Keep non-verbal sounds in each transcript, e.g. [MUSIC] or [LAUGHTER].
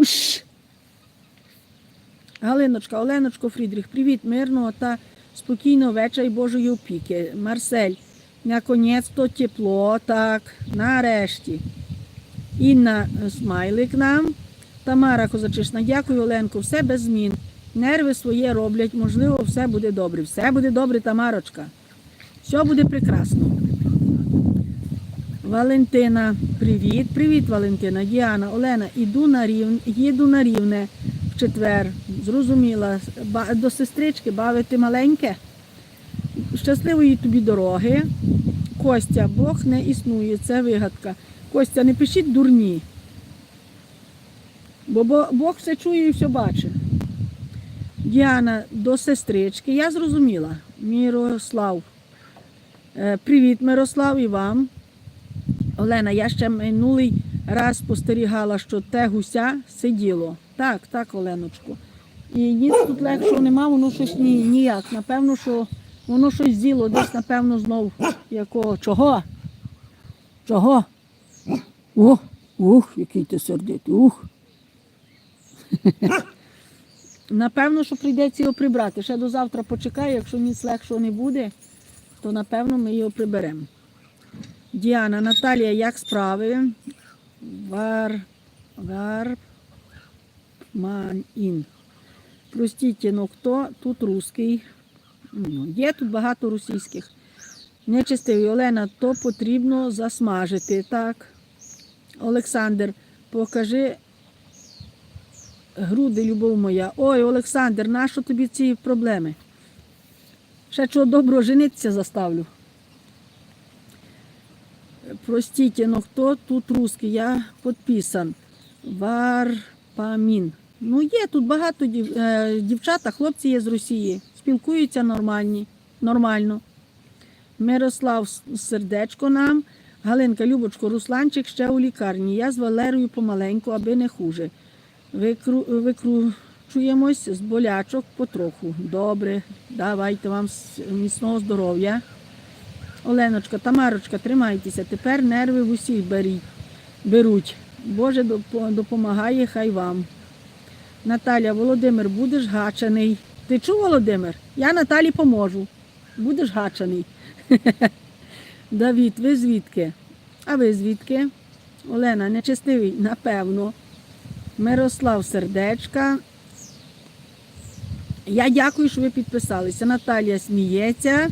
Уш! Галиночка, Оленочко Фрідріх, привіт, мирного та спокійного вечора і Божої опіки. Марсель, наконець-то тепло, так, нарешті. Інна е, смайлик нам. Тамара Козачишна, дякую, Оленко, все без змін. Нерви своє роблять, можливо, все буде добре. Все буде добре, Тамарочка. Все буде прекрасно. Валентина, привіт. Привіт, Валентина. Діана, Олена, іду на рівне, їду на рівне в четвер. Зрозуміла. До сестрички бавити маленьке. Щасливої тобі дороги. Костя, Бог не існує, це вигадка. Костя, не пишіть дурні. Бо Бо- Бог все чує і все бачить. Діана до сестрички. Я зрозуміла. Мірослав. Е, Привіт, Мирослав, і вам. Олена, я ще минулий раз спостерігала, що те гуся сиділо. Так, так, Оленочку. І ніц тут легшого нема, воно щось ні, ніяк. Напевно, що воно щось з'їло, десь, напевно, знов якого. Чого? Чого? О, ух, який ти сердитий, ух. Напевно, що прийдеться його прибрати. Ще до завтра почекаю, якщо ніц легшого не буде, то напевно ми його приберемо. Діана, Наталія, як справи? Вар, вар, ін. Простите, ну хто тут русський? Ну, є тут багато російських. Нечистивий Олена, то потрібно засмажити, так. Олександр, покажи груди, любов моя. Ой, Олександр, нащо тобі ці проблеми? Ще чого доброго женитися заставлю. Простите, но кто тут русский? Я підписан. Варпамін. Ну, є тут багато дів, е, дівчата, хлопці є з Росії. Спілкуються нормальні, нормально. Мирослав сердечко нам. Галинка, Любочко, Русланчик ще у лікарні. Я з Валерою помаленьку, аби не хуже. Викру, викручуємось з болячок потроху. Добре, давайте вам міцного здоров'я. Оленочка, Тамарочка, тримайтеся. Тепер нерви в усіх беріть, беруть. Боже допомагає, хай вам. Наталя, Володимир, будеш гачаний. Ти чув, Володимир? Я Наталі поможу. Будеш гачаний. [LAUGHS] Давід, ви звідки? А ви звідки? Олена, нечестивий, напевно. Мирослав Сердечка. Я дякую, що ви підписалися. Наталія сміється.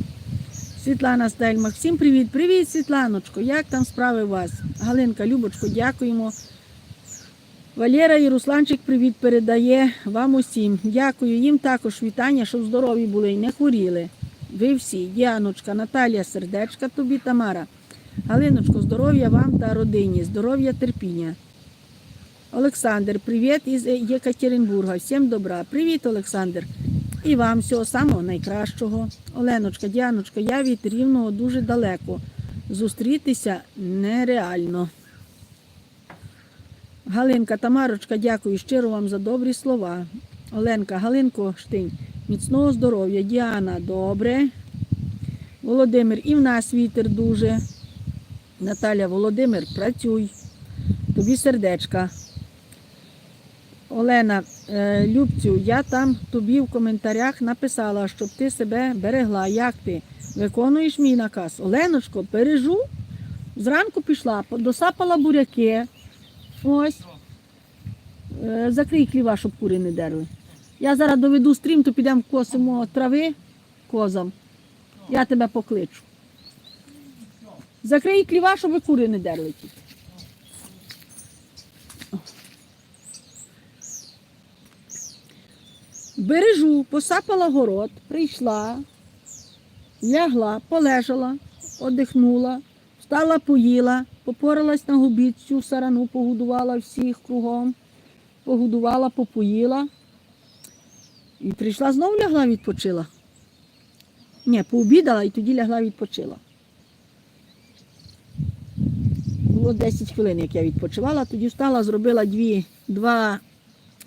Світлана Стельмах. Всім привіт. Привіт, Світланочко. Як там справи у вас? Галинка, Любочко, дякуємо. Валера і Русланчик привіт передає вам усім. Дякую їм також вітання, щоб здорові були і не хворіли. Ви всі, Діаночка, Наталія, сердечка тобі, Тамара. Галиночко, здоров'я вам та родині, здоров'я, терпіння. Олександр, привіт із Єкатеринбурга. Всім добра. Привіт, Олександр. І вам всього самого найкращого. Оленочка, Діаночка, я від рівного дуже далеко. Зустрітися нереально. Галинка, Тамарочка, дякую щиро вам за добрі слова. Оленка, Галинко, Штинь, міцного здоров'я. Діана, добре. Володимир, і в нас вітер дуже. Наталя, Володимир, працюй. Тобі сердечка. Олена, е, Любцю, я там тобі в коментарях написала, щоб ти себе берегла. Як ти? Виконуєш мій наказ? Оленочко, бережу. Зранку пішла, досапала буряки. Ось. Е, Закрий кліва, щоб кури не дерли. Я зараз доведу стрім, то підемо косимо трави козам. Я тебе покличу. Закрий кліва, щоб кури не дерли. тільки. Бережу, посапала город, прийшла, лягла, полежала, одихнула, встала, поїла, попоралась на губіцю, сарану погодувала всіх кругом, погодувала, попоїла. І прийшла знову лягла, відпочила. Ні, пообідала і тоді лягла відпочила. Було 10 хвилин, як я відпочивала, тоді встала, зробила дві, два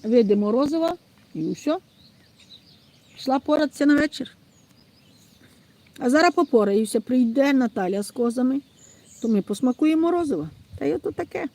види морозива і все. Пішла поратися на вечір. А зараз попораюся, прийде Наталя з козами, то ми посмакуємо морозиво. Та й ото таке.